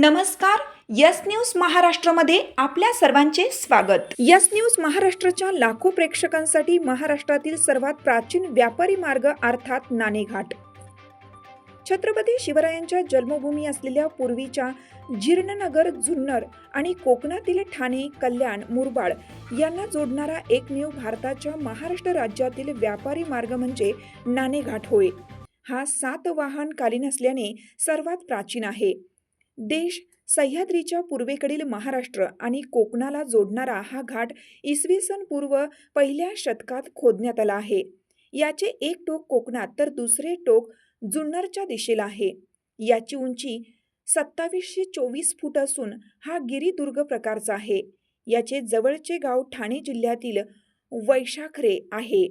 नमस्कार yes news महाराष्ट्रामध्ये आपल्या सर्वांचे स्वागत. यस न्यूज महाराष्ट्राच्या लाखो प्रेक्षकांसाठी महाराष्ट्रातील सर्वात प्राचीन व्यापारी मार्ग अर्थात नाणेघाट. छत्रपती शिवरायांच्या जन्मभूमी असलेल्या पूर्वीच्या जीर्णनगर जुन्नर आणि कोकणातील ठाणे कल्याण मुरबाड यांना जोडणारा एकमेव भारताच्या महाराष्ट्र राज्यातील व्यापारी मार्ग म्हणजे नाणेघाट होय. हा सात वाहन कालीन असल्याने सर्वात प्राचीन आहे. देश सह्याद्रीच्या पूर्वेकडील महाराष्ट्र आणि कोकणाला जोडणारा हा घाट इसवी सन पूर्व पहिल्या शतकात खोदण्यात आला आहे. याचे एक टोक कोकणात तर दुसरे टोक जुन्नरच्या दिशेला आहे. याची उंची सत्तावीसशे चोवीस फूट असून हा गिरिदुर्ग प्रकारचा आहे. याचे जवळचे गाव ठाणे जिल्ह्यातील वैशाखरे आहे.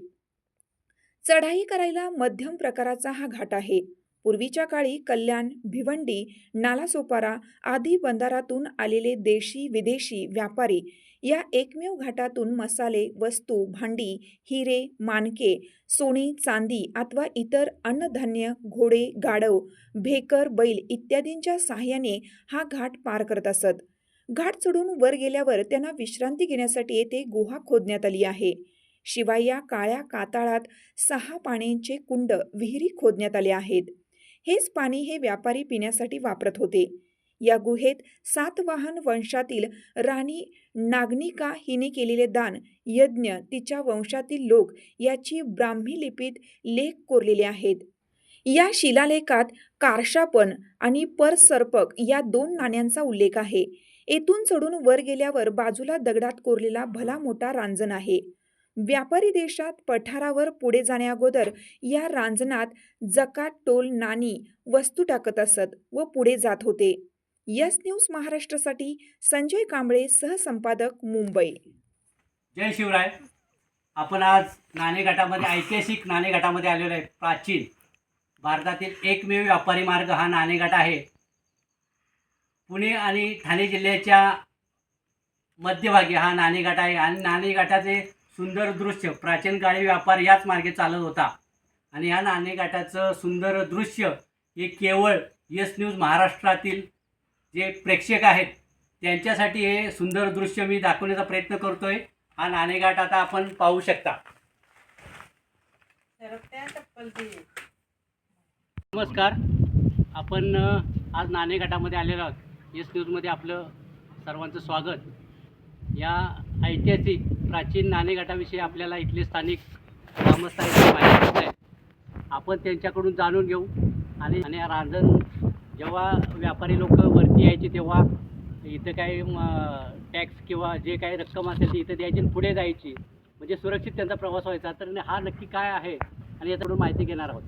चढाई करायला मध्यम प्रकाराचा हा घाट आहे. पूर्वीच्या काळी कल्याण भिवंडी नालासोपारा आदी बंदारातून आलेले देशी विदेशी व्यापारी या एकमेव घाटातून मसाले वस्तू भांडी हिरे मानके सोने चांदी अथवा इतर अन्नधान्य घोडे गाढव भेकर बैल इत्यादींच्या सहाय्याने हा घाट पार करत असत. घाट चढून वर गेल्यावर त्यांना विश्रांती घेण्यासाठी येथे गुहा खोदण्यात आली आहे. शिवाय या काळ्या काताळात सहा पाण्यांचे कुंड विहिरी खोदण्यात आले आहेत. हेच पाणी हे व्यापारी पिण्यासाठी वापरत होते. या गुहेत सातवाहन वंशातील राणी नागनिका हिने केलेले दान यज्ञ तिच्या वंशातील लोक याची ब्राह्मी लिपीत लेख कोरलेले आहेत. या शिलालेखात कारशापन आणि परसर्पक या दोन नाण्यांचा उल्लेख आहे. येथून चढून वर गेल्यावर बाजूला दगडात कोरलेला भला मोठा रांजण आहे. व्यापारी देशात पठारावर पुढे जाण्याअगोदर या रांजणात जकात टोल नाणी वस्तू टाकत असत व पुढे जात होते. यस न्यूज महाराष्ट्रासाठी संजय कांबळे सहसंपादक मुंबई. जय शिवराय. आपण आज नाणेघाटामध्ये ऐतिहासिक नाणेघाटामध्ये आलेलो आहे. प्राचीन भारतातील एकमेव व्यापारी मार्ग हा नाणेघाट आहे. पुणे आणि ठाणे जिल्ह्याच्या मध्यभागी हा नाणेघाट आहे. आणि नाणेघाटाचे सुंदर दृश्य प्राचीन काळी व्यापार याच मार्गे चालत होता. आणि या नाणेघाटाचं सुंदर दृश्य हे केवळ यस न्यूज महाराष्ट्रातील जे प्रेक्षक आहेत त्यांच्यासाठी हे सुंदर दृश्य मी दाखवण्याचा प्रयत्न करतोय. हा नाणेघाट आता आपण पाहू शकता. नमस्कार. आपण आज नाणेघाटामध्ये आलेलो आहोत. येस न्यूजमध्ये आपलं सर्वांचं स्वागत. या ऐतिहासिक प्राचीन नाणेघाटाविषयी आपल्याला इथले स्थानिक ग्रामस्थांची माहिती आहे आपण त्यांच्याकडून जाणून घेऊ. आणि आणि रांजण जेव्हा व्यापारी लोक वरती यायचे तेव्हा इथं काही टॅक्स किंवा जे काही रक्कम असेल ती इथं द्यायची आणि पुढे जायची. म्हणजे सुरक्षित त्यांचा प्रवास व्हायचा. तर हा नक्की काय आहे? आणि याच्याकडून माहिती घेणार आहोत.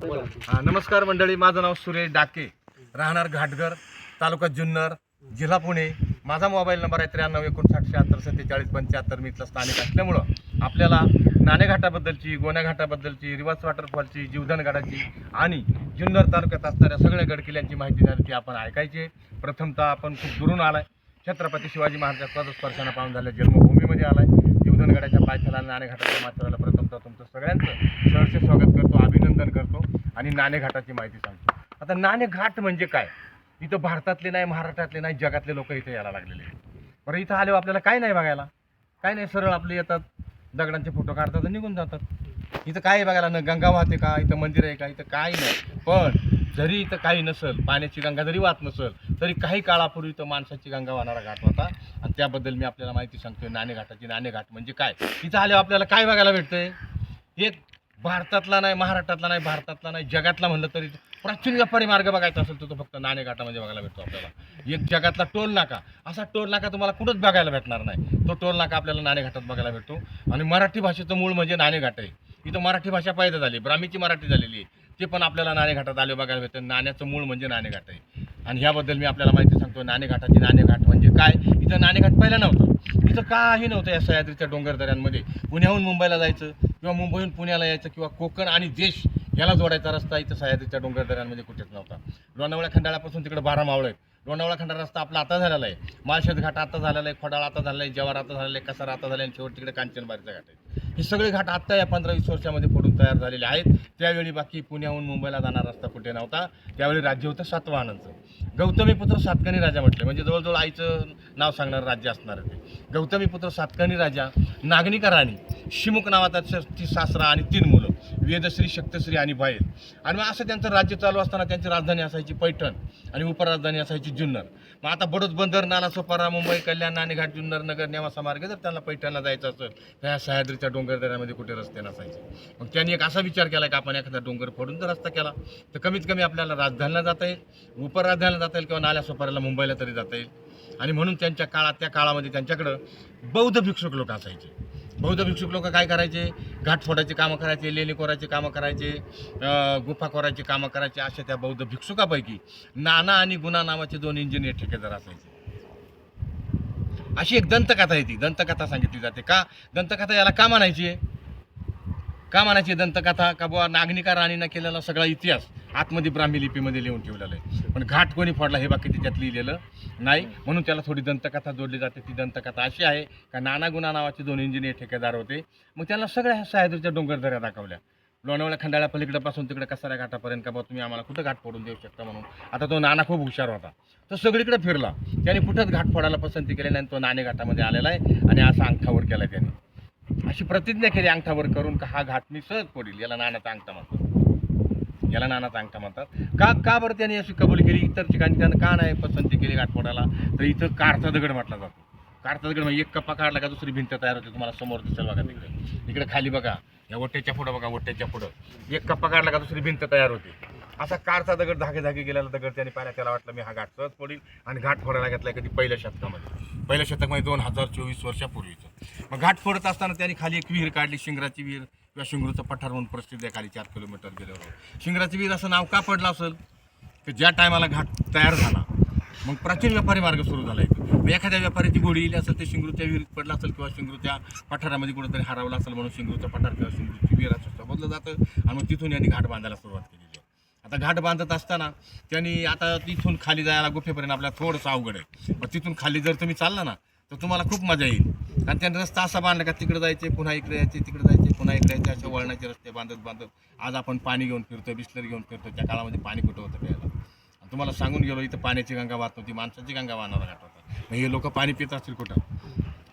बोला. नमस्कार मंडळी. माझं नाव सुरेश डाके. राहणार घाटघर तालुका जुन्नर जिल्हा पुणे. माझा मोबाईल नंबर आहे त्र्याण्णव एकोणसाठ शहात्तर सत्तेचाळीस पंच्याहत्तर मी इथला स्थानिक असल्यामुळं आपल्याला नाणेघाटाबद्दलची गोण्याघाटाबद्दलची रिवाज वॉटरफॉलची जीवधनगडाची आणि जुन्नर तालुक्यात असणाऱ्या सगळ्या गडकिल्ल्यांची माहिती झाली ती आपण ऐकायची. प्रथमतः आपण खूप दुरून आलाय. छत्रपती शिवाजी महाराजांच्या पदस्पर्शानं पाहून झाल्या जन्मभूमीमध्ये आलाय. जीवधनगडाच्या पायथ्याला नाणेघाटाच्या माथ्याला प्रथमतः तुमचं सगळ्यांचं सहर्ष स्वागत करतो अभिनंदन करतो आणि नाणेघाटाची माहिती सांगतो. आता नाणेघाट म्हणजे काय? इथं भारतातले नाही महाराष्ट्रातले नाही जगातले लोक इथे यायला लागलेले आहेत. बरं इथं आल्यावर आपल्याला काय नाही बघायला? काय नाही सरळ आपले येतात दगडांचे फोटो काढतात आणि निघून जातात. इथं काय बघायला? न गंगा वाहते का? इथं मंदिर आहे का? इथं काय नाही. पण जरी इथं काही नसेल पाण्याची गंगा जरी वाहत नसेल तरी काही काळापूर्वी इथं माणसाची गंगा वाहणारा घाट होता. आणि त्याबद्दल मी आपल्याला माहिती सांगतोय. नाणेघाटाची नाणेघाट म्हणजे काय? इथं आल्यावर आपल्याला काय बघायला भेटतंय? एक भारतातला नाही महाराष्ट्रातला नाही भारतातला नाही जगातला म्हणलं तरी प्राचीन व्यापारी मार्ग बघायचा असेल तर तो फक्त नाणेघाटामध्ये बघायला भेटतो आपल्याला. एक जगातला टोल नाका. असा टोल नाका तुम्हाला कुठंच बघायला भेटणार नाही. तो टोल नाका आपल्याला नाणेघाटात बघायला भेटतो. आणि मराठी भाषेचं मूळ म्हणजे नाणेघाट आहे. इथं मराठी भाषा पैदा झाली. ब्राह्मीची मराठी झालेली आहे. ते पण आपल्याला नाणेघाटात आले बघायला भेटतं. नाण्याचं मूळ म्हणजे नाणेघाट आहे. आणि ह्याबद्दल मी आपल्याला माहिती सांगतो. नाणेघाटाची नाणेघाट म्हणजे काय? इथं नाणेघाट पहिला नव्हतं. इथं काही नव्हतं या सह्याद्रीच्या डोंगरदऱ्यांमध्ये पुण्याहून मुंबईला जायचं किंवा मुंबईहून पुण्याला यायचं किंवा कोकण आणि देश याला जोडायचा रस्ता इथं सह्याद्रीच्या डोंगरदऱ्यांमध्ये कुठेच नव्हता. लोणावळ्या खंडाळापासून तिकडे बारा मावळ आहेत. लोणावळा खंडाळा रस्ता आपला आता झालेला आहे. माळशेत घाट आता झालेला आहे. खोडाळा आता झालेला आहे. जवार आता झालेला आहे. कसारा आता झाला आहे. आणि शेवट तिकडे कांचनबारीचा घाट आहे. हे सगळे घाट आत्ता या पंधरा वीस वर्षामध्ये पडून तयार झालेले आहेत. त्यावेळी बाकी पुण्याहून मुंबईला जाणारा रस्ता कुठे नव्हता. त्यावेळी राज्य होतं सातवाहनांचं. गौतमीपुत्र सातकणी राजा म्हटले. म्हणजे जवळजवळ आईचं नाव सांगणारं राज्य असणार ते. गौतमीपुत्र सातकणी राजा नागनिका राणी शिमुख नावाचा ती सासरा आणि तीन मुलं वेदश्री शक्तश्री आणि बाहेर आणि मग असं त्यांचं राज्य चालू असताना त्यांची राजधानी असायची पैठण आणि उपराजधानी असायची जुन्नर. मग आता बडोद बंदर नाला सोपारा मुंबई कल्याण नाणेघाट जुन्नर नगर नेवासा मार्गे जर त्यांना पैठणला जायचं असेल तर ह्या सह्याद्रीच्या डोंगरदऱ्यामध्ये कुठे रस्ते नसायचे. मग त्यांनी एक असा विचार केला की आपण एखादा डोंगर फोडून जर रस्ता केला. तर कमीत कमी आपल्याला राजधानीला जाता येईल उपराजधानीला जाता येईल किंवा नाल्या सोपाऱ्याला मुंबईला तरी जाता येईल. आणि म्हणून त्यांच्या काळात त्या काळामध्ये त्यांच्याकडं बौद्ध भिक्षुक लोक असायचे. बौद्ध भिक्षुक लोक काय करायचे? घाट फोडायचे कामं करायचे लेणी कोरायचे कामं करायचे गुफा कोरायचे कामं करायचे अशा त्या बौद्ध भिक्षुकापैकी नाना आणि गुना नावाचे दोन इंजिनियर ठेकेदार असायचे. अशी एक दंतकथा आहे ती. दंतकथा सांगितली जाते का? दंतकथा याला का म्हणायची आहे? का म्हणायची दंतकथा? का बुवा नागनिका राणीनं केलेला सगळा इतिहास आतमध्ये ब्राह्मी लिपीमध्ये लिहून ठेवलेला आहे. पण घाट कोणी फोडला हे बाकी त्याच्यात लिहिलेलं नाही. म्हणून त्याला थोडी दंतकथा जोडली जाते. ती दंतकथा अशी आहे का नाना गुणा नावाचे दोन इंजिनियर ठेकेदार होते. मग त्यांना सगळ्या सह्याद्रीच्या डोंगरदऱ्या दाखवल्या. लोणावळ्या खंडाळ्या पलीकडेपासून तिकडे कसाऱ्या घाटापर्यंत का बा तुम्ही आम्हाला कुठं घाट फोडून देऊ शकता म्हणून. आता तो नाना खूप हुशार होता. तो सगळीकडे फिरला. त्याने कुठंच घाट फोडायला पसंती केली नाही तो नाणे घाटामध्ये आलेला आहे आणि असा अंगठावर केला त्याने. अशी प्रतिज्ञा केली अंगठावर करून का हा घाट मी सहज पडेल याला नानाचा अंगठा म्हणतात. याला नानाचा अंगठा म्हणतात. का का बरं त्याने अशी कबूल केली? इतर ठिकाणी त्यानं का नाही पसंती केली घाट फोडायला तर इथं कारचा दगड म्हटला जातो. कारचा दगड म्हणजे एक कप्पा काढला का दुसरी भिंत तयार होते. तुम्हाला समोर दिसेल बघा तिकडे. इकडे खाली बघा. या वट्ट्याच्या पुढं बघा वट्ट्याच्या पुढं. एक कप्पा काढला का दुसरी भिंत तयार होते. असा कारचा दगड धागे धागे गेलेला दगड त्याने पाहिला. त्याला वाटलं मी हा घाट सहज पडेल आणि घाट फोडायला घेतला कधी? पहिल्या शतकामध्ये. पहिल्या शतकामध्ये दोन हजार चोवीस वर्षापूर्वीचं. मग घाट फोडत असताना त्यांनी खाली एक विहीर काढली शिंगराची विहीर किंवा शिंगरूचं पठार म्हणून प्रसिद्ध आहे खाली चार किलोमीटर गेल्यावर. शिंगराची विहीर असं नाव का पडलं असेल? की ज्या टायमाला घाट तयार झाला मग प्राचीन व्यापारी मार्ग सुरू झाला इथं मग एखाद्या व्यापाऱ्याची गोडी इली असेल ते शिंगरूच्या विहिरीत पडला असेल किंवा शिंगरूच्या पठारामध्ये कुठेतरी हरवला असेल म्हणून शिंगरूचं पठार किंवा शिंगरूची विहीर असं समजलं जातं आणि मग तिथून यांनी घाट बांधायला सुरुवात केलेली आहे. आता घाट बांधत असताना त्यांनी आता तिथून खाली जायला गुफेपर्यंत आपल्याला थोडंसं अवघड आहे. मग तिथून खाली जर तुम्ही चालला ना तर तुम्हाला खूप मजा येईल. कारण त्यांनी रस्ता असा बांधला का तिकडे जायचे पुन्हा इकडे यायचे तिकडे जायचे पुन्हा इकडे यायचे असे वळणाचे रस्ते बांधत बांधत. आज आपण पाणी घेऊन फिरतो बिस्लरी घेऊन फिरतो त्या काळामध्ये पाणी कुठं होतं प्यायला? आणि तुम्हाला सांगून गेलो इथं पाण्याची गंगा वाहत नव्हती माणसाची गंगा वाहणारा घाट होता. मग हे लोक पाणी पित असतील कुठं?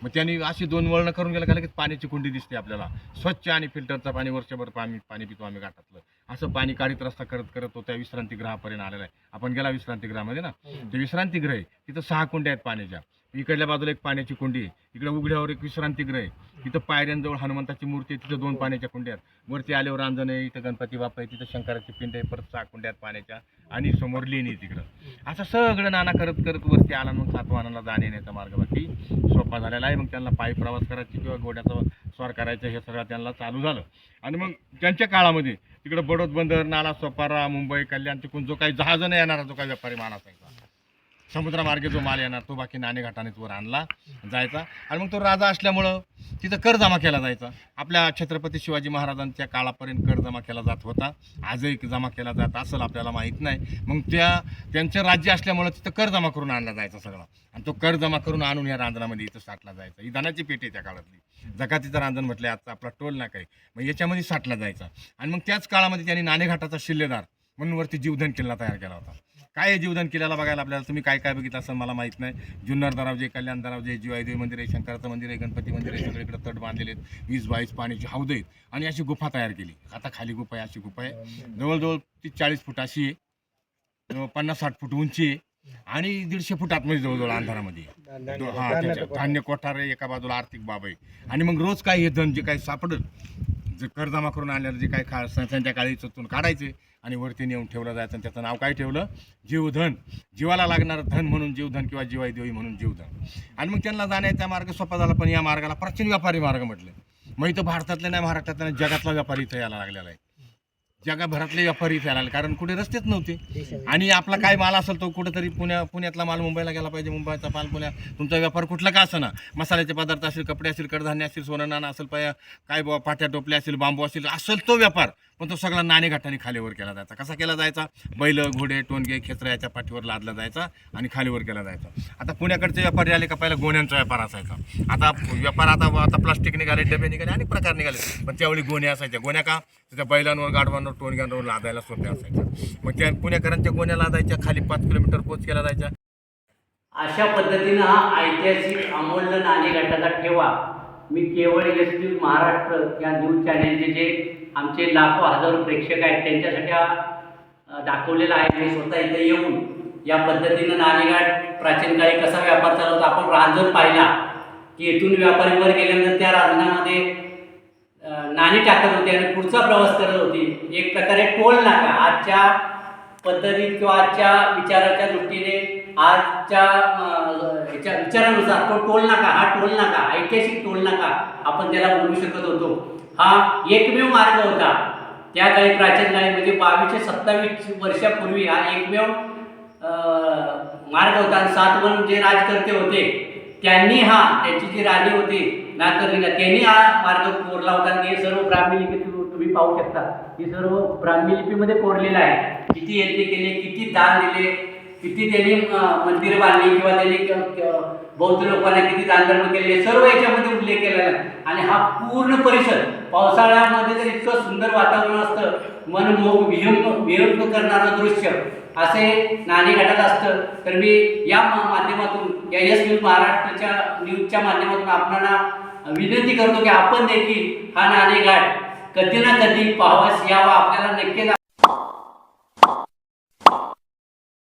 मग त्यांनी अशी दोन वळणं करून गेलं का लगेच पाण्याची कुंडी दिसते आपल्याला. स्वच्छ आणि फिल्टरचं पाणी वर्षभर पाणी पाणी पितो आम्ही घाटातलं. असं पाणी काढीत रस्ता करत करत तो त्या विश्रांतीगृहापर्यंत आलेला आहे. आपण गेला विश्रांतीगृहामध्ये ना? ते विश्रांतीगृह आहे. तिथं सहा कुंड्या आहेत पाण्याच्या. इकडल्या बाजूला एक पाण्याची कुंडी आहे. इकडे उघड्यावर एक विश्रांतीगृह आहे. तिथं पायऱ्यांजवळ हनुमंताची मूर्ती आहे. तिथं दोन पाण्याच्या कुंड्या आहेत. वरती आल्यावर रांजण आहे इथं गणपती बाप्पा आहे तिथं शंकराची पिंड आहे परत सहा कुंड्या आहेत पाण्याच्या आणि समोर लेणी आहे तिकडं. असं सगळं नाना करत करत वरती आला मग सातवाहनाला जाणे येण्याचा मार्ग बाकी सोपा झालेला आहे. मग त्यांना पायी प्रवास करायची किंवा घोड्याचा स्वार करायचं हे सगळं त्यांना चालू झालं. आणि मग त्यांच्या काळामध्ये तिकडं बडोद बंदर नाला सोपारा मुंबई कल्याण तिकडून जो काही जहाजं नाही येणारा जो काही व्यापारी मान आहे. समुद्रामार्गे जो माल येणार तो बाकी नाणेघाटानेच वर आणला जायचा. आणि मग तो राजा असल्यामुळं तिथं कर जमा केला जायचा. आपल्या छत्रपती शिवाजी महाराजांच्या काळापर्यंत कर जमा केला जात होता. आजही जमा केला जात असेल आपल्याला माहीत नाही. मग त्या त्यांचं राज्य असल्यामुळं तिथं कर जमा करून आणला जायचा सगळा. आणि तो कर जमा करून आणून या रांजणामध्ये इथं साठला जायचा. ही धनाची पेटी आहे त्या काळातली. जगातीचं रांजण म्हटलं आजचा आपला टोल ना काही. मग याच्यामध्ये साठला जायचा. आणि मग त्याच काळामध्ये त्यांनी नाणेघाटाचा शिल्लेदार म्हणून वरती जीवधन किल्ला तयार केला होता. काय जीवदान किल्ल्याला बघायला आपल्याला? तुम्ही काय काय बघितलं असं मला माहीत नाही. जुन्नर दरावजे कल्याण दरावजे जिवाईदेवी मंदिर आहे शंकराचं मंदिर आहे गणपती मंदिर आहे सगळीकडे तट बांधलेले आहेत. वीस बावीस पाण्याची हौद आहेत. आणि अशी गुफा तयार केली. आता खाली गुफा आहे अशी गुफा आहे. जवळजवळ तीस चाळीस फूट अशी आहे. पन्नास साठ फूट उंची आहे. आणि दीडशे फूट आतमध्ये जवळजवळ अंधारामध्ये हा धान्य कोठार आहे एका बाजूला आर्थिक बाब आहे. आणि मग रोज काय हे धन जे काही सापडल जे कर जमा करून आणल्यावर जे काही खा संध्याकाळी चतून काढायचे आणि वरती नेऊन ठेवलं जायचं आणि त्याचं नाव काय ठेवलं? जीवधन. जीवाला लागणारं धन म्हणून जीवधन किंवा जीवाई देवी म्हणून जीवधन. आणि मग त्यांना जाण्याचा मार्ग सोपा झाला पण या मार्गाला प्राचीन व्यापारी मार्ग म्हटले. मग इथं भारतातले नाही महाराष्ट्रातला जगातला व्यापारी इथं यायला लागलेला आहे. जगाभरातले व्यापारी इथे यायला कारण कुठे रस्तेच नव्हते. आणि आपला काय माल असेल तो कुठेतरी पुण्या पुण्यातला माल मुंबईला गेला पाहिजे मुंबईचा माल पुण्या तुमचा व्यापार कुठला का असं ना मसाल्याचे पदार्थ असेल कपडे असेल कडधान्य असेल सोनं नाणं असेल पाया काय बुवा पाट्या टोपल्या असेल बांबू असेल असेल तो व्यापार. पण तो सगळा नाणेघाटाने खालीवर केला जायचा. कसा केला जायचा? बैल घोडे टोनगे खेचरा याच्या पाठीवर लादला जायचा आणि खालीवर केला जायचा. आता पुण्याकडचे व्यापारी आले का पहिला गोण्यांचा व्यापार असायचा. आता व्यापार आता आता प्लास्टिक निघाले डबे निघाले अनेक प्रकार निघाले. पण त्यावेळी गोण्या असायच्या. गोण्या का? त्या बैलांवर गाडवांवर टोनग्यांवर लादायला सोप्या असायच्या. मग त्या पुण्याकरांच्या गोण्या लादायच्या खाली पाच किलोमीटर पोच केला जायच्या अशा पद्धतीनं हा ऐतिहासिक अमूल्य नाणेघाटाचा ठेवा. मी केवळ एस न्यूज महाराष्ट्र या न्यूज चॅनेलचे जे आमचे लाखो हजारो प्रेक्षक आहेत त्यांच्यासाठी हा दाखवलेला आहे. मी स्वतः इथे येऊन या पद्धतीनं नाणेघाट प्राचीन काळी कसा व्यापार चालवतो आपण रांजण पाहिला की येथून व्यापारी वर गेल्यानंतर त्या रांजणामध्ये नाणी टाकत होते आणि पुढचा प्रवास करत होती. एक प्रकारे टोल नाका. आजच्या पद्धतीत किंवा आजच्या विचाराच्या दृष्टीने आजच्या ह्याच्या विचारानुसार तो टोल नाका हा टोल नाका ऐतिहासिक टोल नाका आपण त्याला बोलू शकत होतो. हा एकमेव मार्ग होता. त्या काळी प्राचीन काळी म्हणजे बावीसशे सत्तावीस वर्षापूर्वी हा एकमेव मार्ग होता. आणि सातवन जे राजकर्ते होते त्यांनी हा त्यांची जी राणी होती नागरिका त्यांनी हा मार्ग कोरला होता. आणि हे सर्व ब्राह्मी लिपी तुम्ही पाहू शकता. हे सर्व ब्राह्मी लिपीमध्ये कोरलेलं आहे. किती यज्ञ केले किती दान दिले किती त्यांनी मंदिर बांधली किंवा त्यांनी बौद्ध लोकांना किती दानधर्म केले सर्व याच्यामध्ये उल्लेख केलेला आहे. आणि हा पूर्ण परिसर पावसाळ्यामध्ये तर इतकं सुंदर वातावरण असतं मनमोह विहंग विहंग करणारं दृश्य असे नाणेघाटात असतं तर मी या माध्यमातून या यस न्यूज महाराष्ट्राच्या न्यूजच्या माध्यमातून आपणाला विनंती करतो की आपण देखील हा नाणेघाट कधी ना कधी पाहावयास यावा आपल्याला नक्कीच